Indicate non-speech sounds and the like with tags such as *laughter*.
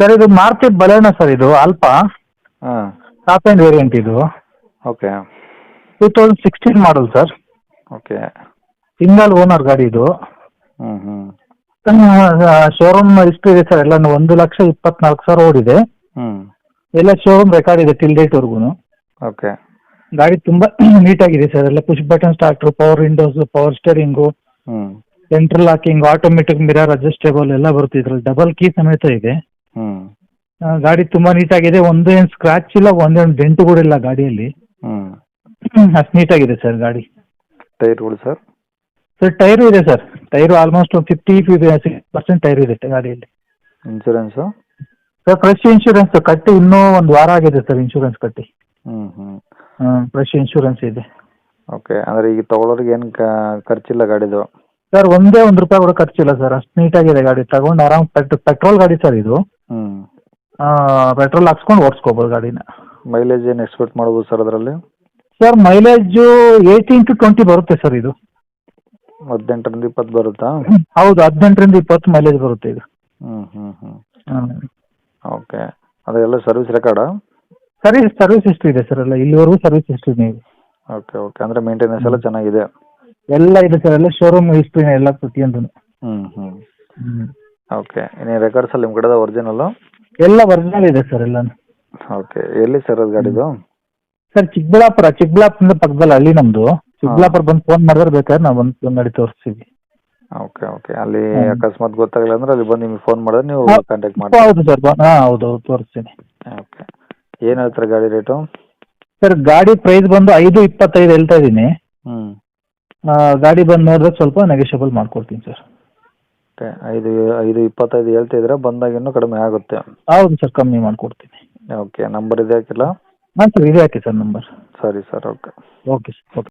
Sir ಇದು Maruti ಬಲೇನ sir ಇದು ಅಲ್ಪ. ಹಾಂ. ಟಾಪ್ ಆ್ಯಂಡ್ ವೇರಿಯಂಟ್ ಇದು. Okay. Two thousand sixteen model sir. Okay. Single owner ಗಾಡಿ ಇದು. ಹ್ಞೂ ಹ್ಞೂ ಶೋರೂಮ್ ಹಿಸ್ಟ್ರಿ ಇದೆ ಸರ್ ಎಲ್ಲ ಒಂದು ಲಕ್ಷ ಇಪ್ಪತ್ನಾಲ್ಕು ಸಾವಿರ ಓಡಿದೆ. ಹ್ಞೂ ಎಲ್ಲ ಶೋರೂಮ್ ರೆಕಾರ್ಡ್ ಇದೆ ಟಿಲ್ ಡೇಟ್ವರೆಗೂ ಓಕೆ. ಗಾಡಿ ತುಂಬ ನೀಟಾಗಿದೆ *clears throat* ಸರ್ ಎಲ್ಲ push button starter power windows power steering ಹ್ಞೂ central locking automatic mirror adjustable ಎಲ್ಲ ಬರುತ್ತೆ. ಇದ್ರಲ್ಲಿ ಡಬಲ್ ಕೀ ಸಮೇತ ಇದೆ. ಹ್ಞೂ ಆ, ಗಾಡಿ ತುಂಬಾ ನೀಟಾಗಿದೆ. ಒಂದು ಏನು ಸ್ಕ್ರಾಚ್ ಇಲ್ಲ ಒಂದೇನು ಡೆಂಟ್ ಕೂಡ ಇಲ್ಲ ಗಾಡಿಯಲ್ಲಿ. ಹ್ಞೂ ಅಷ್ಟು ನೀಟಾಗಿದೆ ಸರ್ ಗಾಡಿ. ಟೈರ್ಗಳು ಸರ್? ಸರ್ ಟೈರು ಇದೆ ಸರ್. ಟೈರು ಆಲ್ಮೋಸ್ಟ್ ಒಂದು ಫಿಫ್ಟಿ ಸಿಕ್ಸ್ ಪರ್ಸೆಂಟ್ ಟೈರ್ ಇದೆ ಗಾಡಿಯಲ್ಲಿ. ಇನ್ಶೂರೆನ್ಸ್ ಸರ್ ಫ್ರೆಶ್ ಇನ್ಶೂರೆನ್ಸ್ ಕಟ್ಟಿ ಇನ್ನೂ ಒಂದು ವಾರ ಆಗಿದೆ ಸರ್ ಇನ್ಶೂರೆನ್ಸ್ ಕಟ್ಟಿ. ಹ್ಞೂ ಹ್ಞೂ ಫ್ರೆಶ್ ಇನ್ಶೂರೆನ್ಸ್ ಇದೆ. ಓಕೆ ಅಂದ್ರೆ ಈಗ ತಗೊಳ್ಳೋರಿಗೆ ಏನು ಖರ್ಚಿಲ್ಲ ಗಾಡಿದು? ಸರ್ ಒಂದೇ ಒಂದು ರೂಪಾಯಿ ಕೂಡ ಖರ್ಚಿಲ್ಲ ಸರ್ ಅಷ್ಟು ನೀಟಾಗಿದೆ ಗಾಡಿ. ತಗೊಂಡು ಆರಾಮ್ ಪೆಟ್ ಪೆಟ್ರೋಲ್ ಗಾಡಿ ಸರ್ ಇದು. ಹ್ಞೂ ಪೆಟ್ರೋಲ್ ಹಾಕ್ಸ್ಕೊಂಡು ಓಡಿಸ್ಕೋಬೋದು ಗಾಡಿನ. ಮೈಲೇಜ್ ಏನ್ ಎಕ್ಸ್ಪೆಕ್ಟ್ ಮಾಡ್ಬೋದು ಸರ್ ಅದರಲ್ಲಿ? Sir mileage eighteen to twenty ಬರುತ್ತೆ ಸರ್ ಇದು. ಹದಿನೆಂಟರಿಂದ ಇಪ್ಪತ್ತು ಬರುತ್ತಾ? ಹೌದು ಹದಿನೆಂಟರಿಂದ ಇಪ್ಪತ್ತು ಮೈಲೇಜ್ ಬರುತ್ತೆ ಇದು. ಹ್ಞೂ ಹ್ಞೂ ಹ್ಞೂ ಹಾಂ. ಓಕೆ ಅದೆಲ್ಲ ಸರ್ವಿಸ್ ರೆಕಾರ್ಡಾ ಸರ್ವಿಸ್ ಸರ್ವಿಸ್ ಹಿಸ್ಟ್ರಿ ಇದೆ ಸರ್ ಎಲ್ಲ. ಇಲ್ಲಿವರೆಗೂ ಸರ್ವಿಸ್ ಹಿಸ್ಟ್ರಿ ಇದೆ. ಓಕೆ ಓಕೆ ಅಂದ್ರೆ ಮೇಂಟೆನೆನ್ಸ್ ಎಲ್ಲ ಚೆನ್ನಾಗಿದೆ. ಎಲ್ಲ ಇದೆ ಸರ್ ಎಲ್ಲ ಶೋರೂಮ್ ಹಿಸ್ಟ್ರಿನೇ ಎಲ್ಲ ಪ್ರತಿಯೊಂದು ಹ್ಮ್ ಹ್ಮ್. ಓಕೆ ಇನ್ನು ರೆಕಾರ್ಡ್ಸಲ್ಲಿ ನಿಮ್ಮ ಕಡೆದ ಒರಿಜಿನಲ್ಲು ಎಲ್ಲ ಒರಿಜಿನಲ್ ಇದೆ ಸರ್ ಎಲ್ಲಾನು. ಓಕೆ ಎಲ್ಲಿ ಸರ್ ಅದು ಗಾಡಿದು? ಸರ್ ಚಿಕ್ಕಬಳ್ಳಾಪುರ ಚಿಕ್ಕಬಳ್ಳಾಪುರದ ಪಕ್ಕದಲ್ಲಿ ಅಲ್ಲಿ ನಮ್ದು. ಚಿಕ್ಕಬಳ್ಳಾಪುರ ಬಂದು ಫೋನ್ ಮಾಡಿದ್ರೆ ಬೇಕಾದ್ರೆ ನಾವು ಬಂದು ಮಾಡಿ ತೋರಿಸ್ತೀವಿ. ಓಕೆ ಓಕೆ ಅಲ್ಲಿ. ಅಕಸ್ಮಾತ್ ಗೊತ್ತಾಗಲಿಲ್ಲ ಅಂದ್ರೆ ಅಲ್ಲಿ ಬಂದು ನಿಮಗೆ ಫೋನ್ ಮಾಡಿದ್ರೆ ನೀವು ಕಾಂಟ್ಯಾಕ್ಟ್ ಮಾಡಿ ಹೌದು ಸರ್ ಹಾಂ ಹೌದು ಹೌದು. ತೋರಿಸ್ತೀನಿ. ಓಕೆ ಏನು ಹೇಳ್ತಾರೆ ಗಾಡಿ ರೇಟು ಸರ್ ಗಾಡಿ ಪ್ರೈಸ್ ಬಂದು ಐದು ಇಪ್ಪತ್ತೈದು ಹೇಳ್ತಾ ಇದ್ದೀನಿ. ಗಾಡಿ ಬಂದ್ ನೋಡಿದ್ರೆ ಸ್ವಲ್ಪ ನೆಗೋಷಿಯಬಲ್ ಮಾಡ್ಕೊಡ್ತೀನಿ ಸರ್. ಓಕೆ ಐದು ಐದು ಇಪ್ಪತ್ತೈದು ಹೇಳ್ತಿದ್ರೆ ಬಂದಾಗ ಇನ್ನೂ ಕಡಿಮೆ ಆಗುತ್ತೆ. ಹೌದು ಸರ್ ಕಮ್ಮಿ ಮಾಡ್ಕೊಡ್ತೀನಿ. ಓಕೆ ನಂಬರ್ ಇದೆ ಹಾಕಿಲ್ಲ? ಹಾಂ ಸರ್ ಇದೆ ಹಾಕಿ ಸರ್ ನಂಬರ್. ಸರಿ sir okay. Okay sir okay.